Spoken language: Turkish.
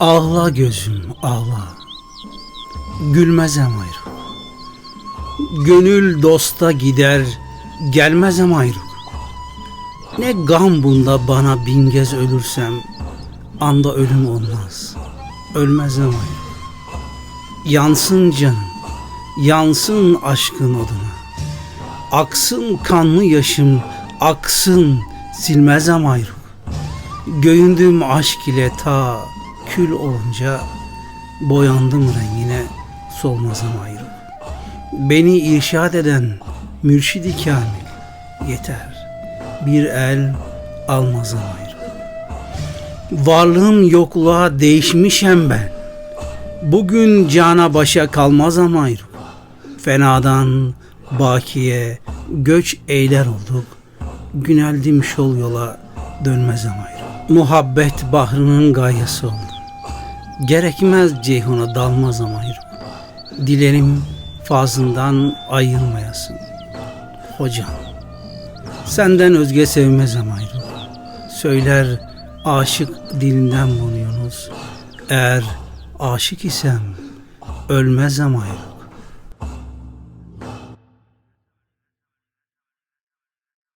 Ağla gözüm ağla. Gülmezem ayrı. Gönül dosta gider Gelmezem ayrı. Ne gam bunda bana bin kez ölürsem Anda ölüm olmaz. Ölmezem ayrı. Yansın canım Yansın aşkın oduna Aksın kanlı yaşım Aksın silmezem ayrı. Göğündüm aşk ile ta kül olunca boyandım rengine solmazam ayrı. Beni irşad eden mürşidi kamil yeter. Bir el almazam ayrı. Varlığım yokluğa değişmişem ben. Bugün cana başa kalmazam ayrı. Fenadan bakiye göç eyler olduk. Güneldim şol yola dönmezem ayrı. Muhabbet bahrının gayesi oldum. Gerekmez ceyhuna dalmaz ama ayrı. Dilerim fazından ayırmayasın. Hocam, senden özge sevmez ama ayrı. Söyler aşık dilinden bunu Yunus. Eğer aşık isem ölmez ama ayrı.